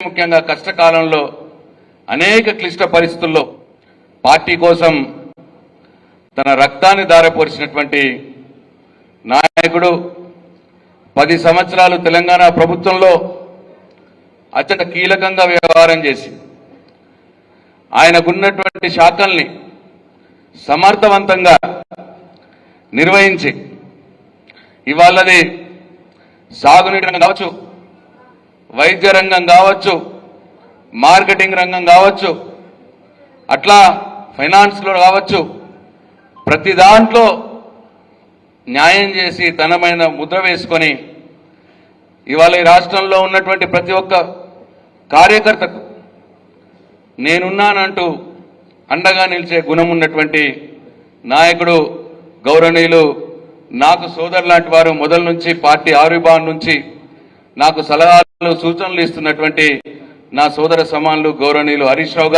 ముఖ్యంగా కష్టకాలంలో అనేక క్లిష్ట పరిస్థితుల్లో పార్టీ కోసం తన రక్తాన్ని దారపోసినటువంటి నాయకుడు పది సంవత్సరాలు తెలంగాణ ప్రభుత్వంలో అత్యంత కీలకంగా వ్యవహారం చేసి ఆయనకున్నటువంటి శాఖల్ని సమర్థవంతంగా నిర్వహించి ఇవాళది సాగునీటి కావచ్చు వైద్య రంగం కావచ్చు మార్కెటింగ్ రంగం కావచ్చు అట్లా ఫైనాన్స్లో కావచ్చు ప్రతి దాంట్లో న్యాయం చేసి తనమైన ముద్ర వేసుకొని ఇవాళ ఈ రాష్ట్రంలో ఉన్నటువంటి ప్రతి ఒక్క కార్యకర్తకు నేనున్నానంటూ అండగా నిలిచే గుణం ఉన్నటువంటి నాయకుడు గౌరవనీయులు నాకు సోదరు లాంటి వారు మొదల నుంచి పార్టీ ఆవిర్భావం నుంచి నాకు సలహాలు సూచనలు ఇస్తున్నటువంటి నా సోదర సమానులు గౌరవనీయులు హరీష్ రావు గారు.